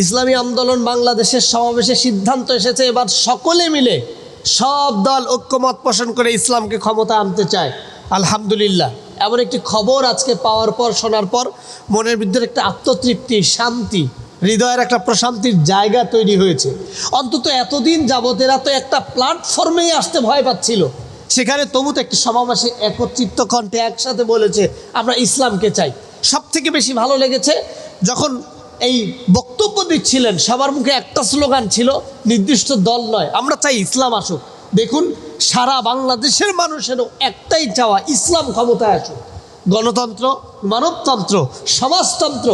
ইসলামী আন্দোলন বাংলাদেশের সমাবেশে সিদ্ধান্ত এসেছে, এবার সকলে মিলে সব দল ঐক্যমত পোষণ করে ইসলামকে ক্ষমতা আনতে চায়। আলহামদুলিল্লাহ। এমন একটি খবর আজকে পাওয়ার পর, শোনার পর মনের ভিতরে একটা আত্মতৃপ্তি, শান্তি, হৃদয়ের একটা প্রশান্তির জায়গা তৈরি হয়েছে। অন্তত এতদিন যাবতেরা তো একটা প্ল্যাটফর্মেই আসতে ভয় পাচ্ছিল। সেখানে তবু তো একটি সমাবেশে একত্রিত কণ্ঠে একসাথে বলেছে, আমরা ইসলামকে চাই। সব থেকে বেশি ভালো লেগেছে, যখন এই বক্তব্য দিচ্ছিলেন, সবার মুখে একটা স্লোগান ছিল, নির্দিষ্ট দল নয়, আমরা চাই ইসলাম আসুক। দেখুন, সারা বাংলাদেশের মানুষেরও একটাই চাওয়া, ইসলাম ক্ষমতায় আসুক। গণতন্ত্র, মানবতন্ত্র, সমাজতন্ত্র,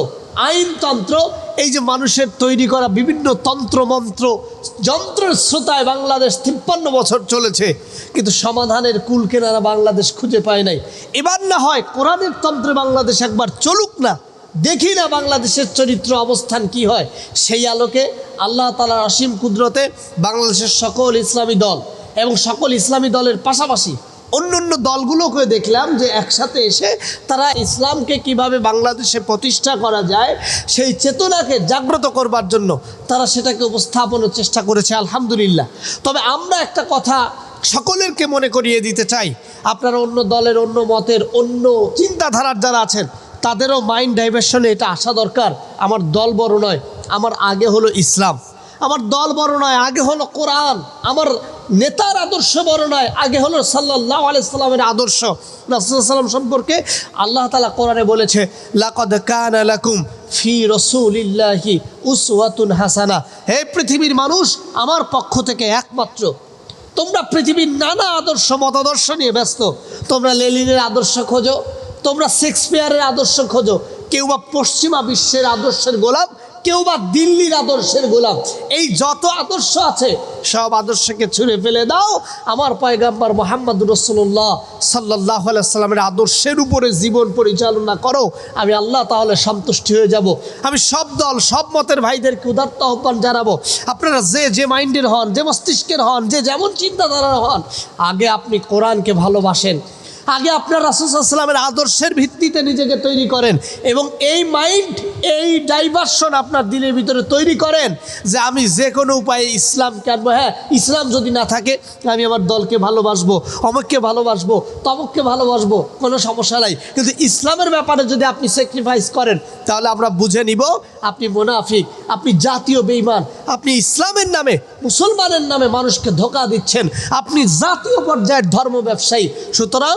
আইনতন্ত্র, এই যে মানুষের তৈরি করা বিভিন্ন তন্ত্রমন্ত্র, যন্ত্রের শ্রোতায় বাংলাদেশ তিপ্পান্ন বছর চলেছে, কিন্তু সমাধানের কুল কেনারা বাংলাদেশ খুঁজে পায় নাই। এবার না হয় কোরআনের তন্ত্রে বাংলাদেশ একবার চলুক না দেখি না বাংলাদেশের চরিত্র অবস্থান কি হয়। সেই আলোকে আল্লাহ তালার অসীম কুদরতে বাংলাদেশের সকল ইসলামী দল এবং সকল ইসলামী দলের পাশাপাশি অন্য অন্য দলগুলোকে দেখলাম যে একসাথে এসে তারা ইসলামকে কীভাবে বাংলাদেশে প্রতিষ্ঠা করা যায়, সেই চেতনাকে জাগ্রত করবার জন্য তারা সেটাকে উপস্থাপনের চেষ্টা করেছে, আলহামদুলিল্লাহ। তবে আমরা একটা কথা সকলেরকে মনে করিয়ে দিতে চাই, আপনারা অন্য দলের, অন্য মতের, অন্য চিন্তাধারার যারা আছেন তাদেরও মাইন্ড ডাইভার্সনে এটা আসা দরকার। আমার দল বড় নয়, আমার আগে হলো ইসলাম। আমার দল বড় নয়, আগে হলো কোরআন। আমার নেতার আদর্শ বড় নয়, আগে হলো সাল্লাহ আলাইসাল্লামের আদর্শ। রাসুল্লাহাম সম্পর্কে আল্লাহ তালা কোরআনে বলেছে, লাকদ কান লাকুম ফি রসুলিল্লাহি উসওয়াতুন হাসানা। হে পৃথিবীর মানুষ, আমার পক্ষ থেকে একমাত্র। তোমরা পৃথিবীর নানা আদর্শ, মতাদর্শ নিয়ে ব্যস্ত। তোমরা লেলিনের আদর্শ খোঁজো। তোমরা শেক্সপিয়ারের আদর্শ খোঁজো। কেউ বা পশ্চিমা বিশ্বের আদর্শের গোলাম, কেউ বা দিল্লির আদর্শের গোলাম। এই যত আদর্শ আছে, সব আদর্শকে ছুঁড়ে ফেলে দাও। আমার পয়গাম্বার মোহাম্মদ রসুল্লাহ সাল্লাহ সাল্লামের আদর্শের উপরে জীবন পরিচালনা করো। আমি আল্লাহ তাহলে সন্তুষ্টি হয়ে যাব। আমি সব দল, সব মতের ভাইদেরকে উদার্ত আহ্বান জানাব। আপনারা যে যে মাইন্ডের হন, যে মস্তিষ্কের হন, যে যেমন চিন্তাধারার হন, আগে আপনি কোরআনকে ভালোবাসেন। আগে আপনার রাসুসাল্লামের আদর্শের ভিত্তিতে নিজেকে তৈরি করেন এবং এই মাইন্ড, এই ডাইভার্সন আপনার দিলের ভিতরে তৈরি করেন যে আমি যে কোনো উপায়ে ইসলামকে আনব হ্যাঁ ইসলাম যদি না থাকে, আমি আমার দলকে ভালোবাসবো, অমুককে ভালোবাসবো, তমককে ভালোবাসবো, কোনো সমস্যা নাই। কিন্তু ইসলামের ব্যাপারে যদি আপনি স্যাক্রিফাইস করেন, তাহলে আমরা বুঝে নিব আপনি মোনাফিক, আপনি জাতীয় বেইমান আপনি ইসলামের নামে, মুসলমানের নামে মানুষকে ধোকা দিচ্ছেন, আপনি জাতীয় পর্যায়ের ধর্ম ব্যবসায়ী। সুতরাং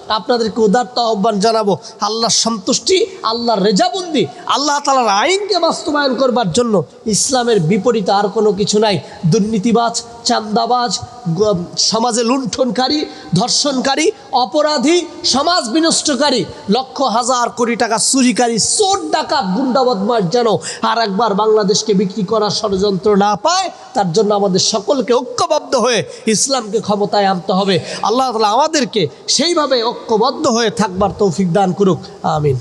আপনাদেরকে উদার্ত আহ্বান জানাব। আল্লাহর সন্তুষ্টি, আল্লাহর রেজাবন্দি, আল্লাহ তালার আইনকে বাস্তবায়ন করবার জন্য ইসলামের বিপরীতে আর কোনো কিছু নাই। দুর্নীতিবাজ চান্দাবাজ সমাজে লুণ্ঠনকারী, ধর্ষণকারী, অপরাধী, সমাজ বিনষ্টকারী, লক্ষ হাজার কোটি টাকা চুরিকারী, চোর, ডাকাত, গুন্ডা বদমাস যেন আর একবার বাংলাদেশকে বিক্রি করার ষড়যন্ত্র না পায়, তার জন্য আমাদের সকলকে ঐক্যবদ্ধ হয়ে ইসলামকে ক্ষমতায় আনতে হবে। আল্লাহ তালা আমাদেরকে সেইভাবে ঐক্যবদ্ধ হয়ে থাকবার তৌফিক দান করুক আমিন।